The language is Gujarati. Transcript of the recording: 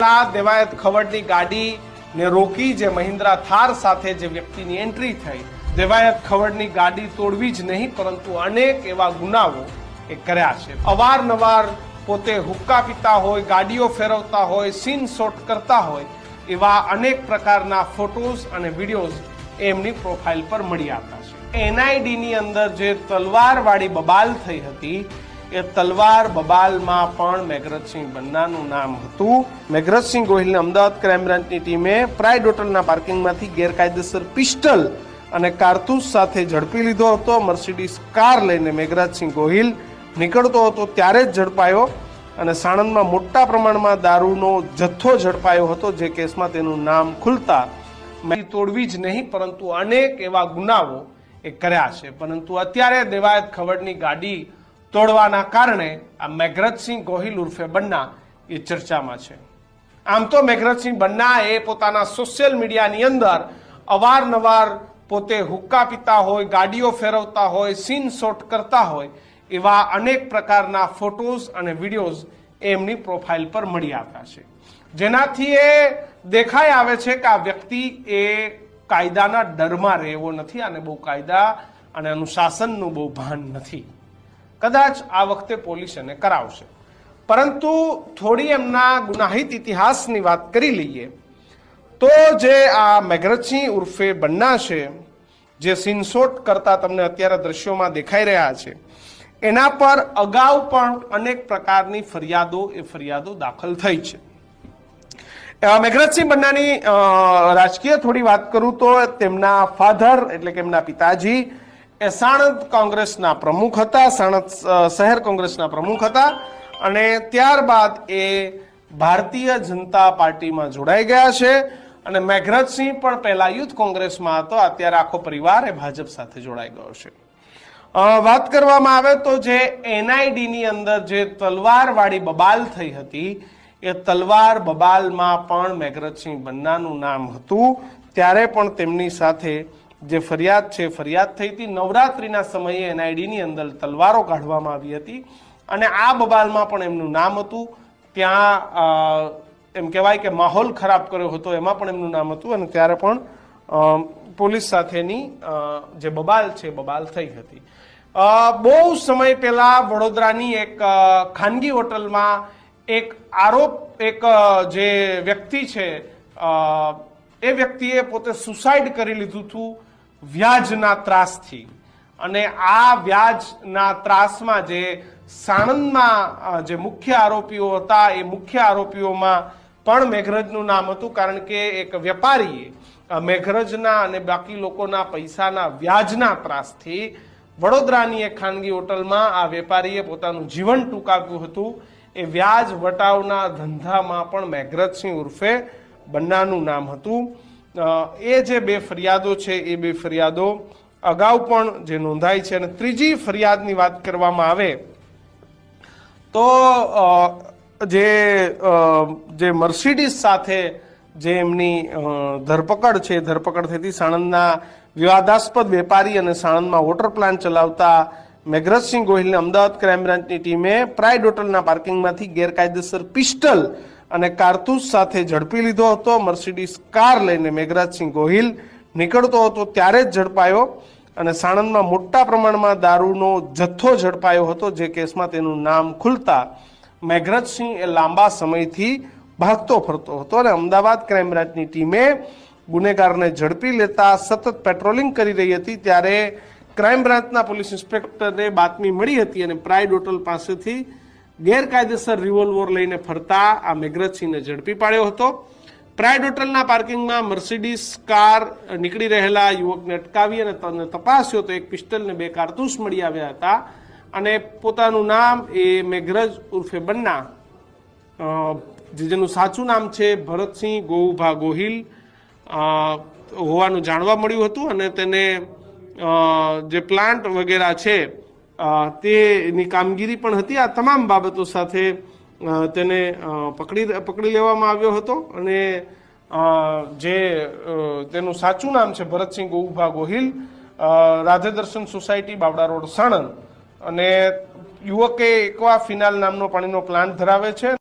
દેવાયત ખવડની ગાડી ને રોકી જે મહિન્દ્રા થાર સાથે જે વ્યક્તિની એન્ટ્રી થઈ, દેવાયત ખવડની ગાડી તોડવી જ નહીં, પરંતુ અનેક એવા ગુનાઓ એ કર્યા છે. અવારનવાર પોતે હુક્કા પીતા હોય, ગાડીઓ ફેરવતા હોય, સીન શોટ કરતા હોય, એવા અનેક પ્રકારના ફોટોઝ અને વિડીયોઝ એમની પ્રોફાઇલ પર મળી આવતા છે. એનઆઈડીની અંદર જે તલવારવાળી બબાલ થઈ હતી એ તલવાર બબાલમાં પણ મેઘરજસિંહ બન્નાનું નામ હતું. મેઘરજસિંહ ગોહિલને અમદાવાદ ક્રાઇમ બ્રાન્ચની ટીમે પ્રાઇડ હોટલના પાર્કિંગમાંથી ગેરકાયદેસર પિસ્ટલ અને કારતૂસ સાથે ઝડપી લીધો હતો. મર્સિડીઝ કાર લઈને મેઘરાજસિંહ ગોહિલ નીકળતો હતો ત્યારે જ ઝડપાયો અને સાણંદમાં મોટા પ્રમાણમાં દારૂનો જથ્થો ઝડપાયો હતો. જે કેસમાં તેનું નામ ખુલતા તોડવી જ નહીં, પરંતુ અનેક એવા ગુનાઓ એ કર્યા છે. પરંતુ અત્યારે દેવાયત ખવડની ગાડી તોડવાના કારણે આ મેઘરજસિંહ ગોહિલ ઉર્ફે બન્ના એ ચર્ચામાં છે. આમ તો મેઘરજસિંહ બન્ના એ પોતાના સોશિયલ મીડિયાની અંદર અવારનવાર પોતે હુક્કા પીતા હોય, ગાડીઓ ફેરવતા હોય, સીન શોટ કરતા હોય, એવા અનેક પ્રકારના ફોટોઝ અને વિડીયોઝ એમની પ્રોફાઇલ પર મળી આવ્યા છે. જેનાથી એ દેખાઈ આવે છે કે આ વ્યક્તિ એ કાયદાના ડરમાં રહેવો નથી અને બહુ કાયદા અને અનુશાસનનું બહુ ભાન નથી. કદાચ આ વખતે પોલીસ એને કરાવશે. પરંતુ થોડી એમના ગુનાહિત ઇતિહાસની વાત કરી લઈએ, તો જે આ મેઘરજસિંહ ઉર્ફે બન્ના છે, જે સિનસોટ કરતા તમને અત્યારે દ્રશ્યોમાં દેખાઈ રહ્યા છે, એના પર અગાઉ પણ અનેક પ્રકારની ફરિયાદો એ ફરિયાદો દાખલ થઈ છે. મેઘરજસિંહ બન્નાની રાજકીય થોડી વાત કરું તો તેમના ફાધર એટલે કે એમના પિતાજી એ સાણંદ કોંગ્રેસના પ્રમુખ હતા, સાણંદ શહેર કોંગ્રેસના પ્રમુખ હતા અને ત્યારબાદ એ ભારતીય જનતા પાર્ટીમાં જોડાઈ ગયા છે અને મેઘરજસિંહ પણ પહેલા યુથ કોંગ્રેસમાં હતો, અત્યારે આખો પરિવાર એ ભાજપ સાથે જોડાઈ ગયો છે. વાત કરવામાં આવે તો જે એનઆઈડીની અંદર જે તલવારવાળી બબાલ થઈ હતી, એ તલવાર બબાલમાં પણ મેઘરજસિંહ બન્નાનું નામ હતું, ત્યારે પણ તેમની સાથે જે ફરિયાદ છે, ફરિયાદ થઈ હતી. નવરાત્રિના સમયે એનઆઈડીની અંદર તલવારો કાઢવામાં આવી હતી અને આ બબાલમાં પણ એમનું નામ હતું. ત્યાં એમ કહેવાય કે માહોલ ખરાબ કર્યો હતો, એમાં પણ એમનું નામ હતું અને ત્યારે પણ પોલીસ સાથેની જે બબાલ છે, બબાલ થઈ હતી. બહુ સમય પહેલા વડોદરાની એક ખાનગી હોટલમાં એક આરોપ, એક જે વ્યક્તિ છે એ વ્યક્તિએ પોતે સુસાઇડ કરી લીધું હતું. વ્યાજના ત્રાસથી. અને આ વ્યાજના ત્રાસમાં જે સાણંદમાં જે મુખ્ય આરોપીઓ હતા, એ મુખ્ય આરોપીઓમાં પણ મેઘરજનું નામ હતું, કારણ કે એક વેપારીએ મેઘરજના અને બાકી લોકોના પૈસાના વ્યાજના ત્રાસથી વડોદરાની એક ખાનગી હોટલમાં આ વેપારીએ પોતાનું જીવન ટૂંકાવ્યું હતું. એ વ્યાજ વટાવના ધંધામાં પણ મેઘરજસિંહ ઉર્ફે બન્નાનું નામ હતું. એ જે બે ફરિયાદો છે, એ બે ફરિયાદો અગાઉ પણ જે નોંધાઈ છે અને ત્રીજી ફરિયાદની વાત કરવામાં આવે તો જે જે મર્સિડીઝ સાથે જે એમની ધરપકડ છે ધરપકડ થતી સાણંદના વિવાદાસ્પદ વેપારી અને સાણંદમાં વોટર પ્લાન્ટ ચલાવતા મેઘરજસિંહ ગોહિલને અમદાવાદ ક્રાઇમ બ્રાન્ચની ટીમે પ્રાઇડ હોટલના પાર્કિંગમાંથી ગેરકાયદેસર પિસ્ટલ અને કારતૂસ સાથે ઝડપી લીધો હતો. મર્સિડીઝ કાર લઈને મેઘરાજસિંહ ગોહિલ નીકળતો હતો, ત્યારે જ ઝડપાયો અને સાણંદમાં મોટા પ્રમાણમાં દારૂનો જથ્થો ઝડપાયો હતો, જે કેસમાં તેનું નામ ખુલતા મેઘરાજસિંહ એ લાંબા સમયથી ભાગતો ફરતો હતો અને અમદાવાદ ક્રાઇમ બ્રાન્ચની ટીમે ગુનેગારને ઝડપી લેતા સતત પેટ્રોલિંગ કરી રહી હતી, ત્યારે ક્રાઇમ બ્રાન્ચના પોલીસ ઇન્સ્પેક્ટરને બાતમી મળી હતી અને પ્રાઇડ હોટલ પાસેથી ગેરકાયદેસર રિવોલ્વર લઈને ફરતા આ મેઘરજસિંહને ઝડપી પાડ્યો હતો. પ્રાઇડ હોટલના પાર્કિંગમાં મર્સિડીઝ કાર નીકળી રહેલા યુવકને અટકાવી અને તપાસ્યો તો એક પિસ્ટલ ને બે કારતૂસ મળી આવ્યા હતા અને પોતાનું નામ એ મેઘરજ ઉર્ફે બન્ના જેનું સાચું નામ છે ભરતસિંહ ગોઉભા ગોહિલ હોવાનું જાણવા મળ્યું હતું અને તેને જે પ્લાન્ટ વગેરે છે તેની કામગીરી પણ હતી. આ તમામ બાબતો સાથે તેને પકડી પકડી લેવામાં આવ્યો હતો અને જે તેનું સાચું નામ છે ભરતસિંહ ગોઉભા ગોહિલ અ, રાધે દર્શન સોસાયટી બાવડા રોડ સાણંદ. અને યુવકે એકવા ફિનાલ નામનો પાણીનો પ્લાન્ટ ધરાવે છે.